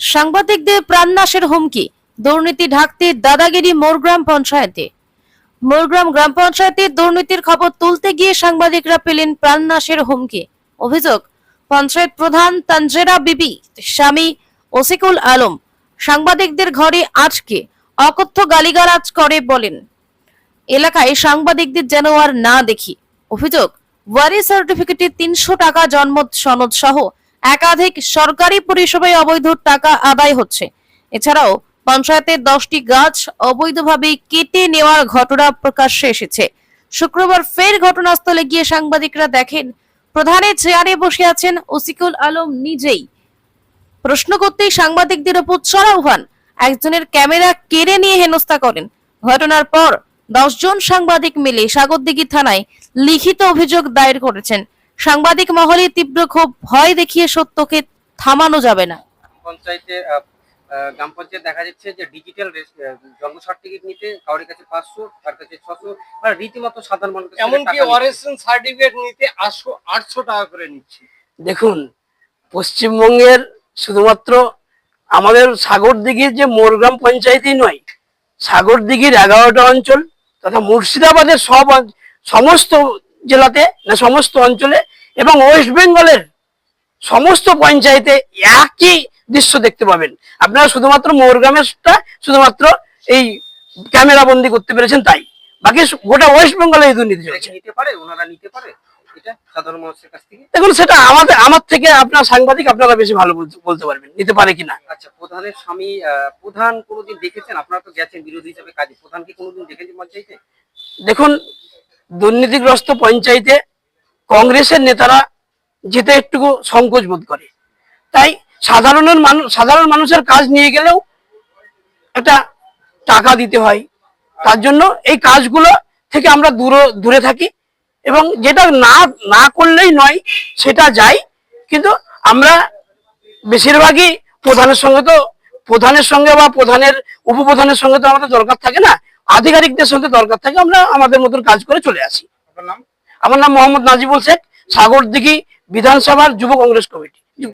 সাংবাদিকদের প্রাণনাশের হুমকি, দুর্নীতি ঢাকতে দাদাগিরি মোরগ্রাম পঞ্চায়েতে। মোরগ্রাম গ্রাম পঞ্চায়েতে দুর্নীতির খবর তুলতে গিয়ে সাংবাদিকরা পেলেন প্রাণনাশের হুমকি। অভিযোগ, পঞ্চায়েত প্রধান তানজেরা বিবি, স্বামী ওসিকুল আলম সাংবাদিকদের ঘরে আজকে অকথ্য গালিগালাজ করে বলেন। এলাকায় সাংবাদিকদের যেন আর না দেখি। অভিযোগ, ওয়ারি সার্টিফিকেটে তিনশো টাকা জন্ম সনদ সহ একাধিক সরকারি পরিষেবায় অবৈধ টাকা আদায় হচ্ছে। এছাড়াও পঞ্চায়েতের দশটি গাছ অবৈধভাবে কেটে নেওয়ার ঘটনা প্রকাশ্যে এসেছে। শুক্রবার ফের ঘটনাস্থলে গিয়ে সাংবাদিকরা দেখেন, প্রধানের চেয়ারে বসে আছেন ওসিকুল আলম নিজেই। প্রশ্ন করতেই সাংবাদিকদের ওপর চড়াও হন একজনের ক্যামেরা কেড়ে নিয়ে হেনস্থা করেন। ঘটনার পর দশজন সাংবাদিক মিলে সাগরদিঘি থানায় লিখিত অভিযোগ দায়ের করেছেন। সাংবাদিক মহলে তীব্র ক্ষোভ ভয় দেখিয়ে সত্যকে থামানো যাবে না। পঞ্চায়েতে গ্রাম পঞ্চায়েত দেখা যাচ্ছে যে ডিজিটাল জন্ম সার্টিফিকেট নিতে কারোর কাছে পাঁচশো কার কাছে ছশো আর রীতিমতো সাধারণ মানুষের কাছে এমনকি অরেশন সার্টিফিকেট নিতে আটশো আটশো টাকা করে নিচ্ছে। দেখুন পশ্চিমবঙ্গের শুধুমাত্র আমাদের সাগরদিঘির যে মোরগ্রাম পঞ্চায়েতই নয় সাগরদিঘির এগারোটা অঞ্চল তথা মুর্শিদাবাদের সব সমস্ত জেলাতে না সমস্ত অঞ্চলে এবং ওয়েস্ট বেঙ্গলের সমস্ত পঞ্চায়েতে একই দৃশ্য দেখতে পাবেন। আপনারা শুধুমাত্র মোরগ্রামেরটা শুধুমাত্র এই ক্যামেরা বন্দি করতে পেরেছেন তাই। বাকি গোটা ওয়েস্ট বেঙ্গলে এই দুর্নীতি চলছে। নিতে পারে ওনারা নিতে পারে সাধারণ মানুষের কাছ থেকে। দেখুন সেটা আমাদের আমার থেকে আপনার সাংবাদিক আপনারা বেশি ভালো বলতে- পারবেন নিতে পারে কিনা। আচ্ছা প্রধানের স্বামী প্রধান কোনোদিন দেখেছেন? আপনারা তো গেছেন বিরোধী হিসেবে কাজে। প্রধান কোনোদিন দেখেছেন দেখুন দুর্নীতিগ্রস্ত পঞ্চায়েতে কংগ্রেসের নেতারা যেতে একটু সংকোচ বোধ করে। তাই সাধারণের মানুষ সাধারণ মানুষের কাজ নিয়ে গেলেও একটা টাকা দিতে হয়। তার জন্য এই কাজগুলো থেকে আমরা দূরে দূরে থাকি এবং যেটা না না করলেই নয় সেটা যাই কিন্তু আমরা বেশিরভাগই প্রধানের সঙ্গে তো, প্রধানের সঙ্গে বা প্রধানের, উপপ্রধানের সঙ্গে তো আমাদের দরকার থাকে না। আধিকারিকদের সঙ্গে দরকার থাকে আমরা আমাদের মতন কাজ করে চলে আসি। আমার নাম মোহাম্মদ নাজিবুল শেখ সাগর দিঘি বিধানসভার যুব কংগ্রেস কমিটি।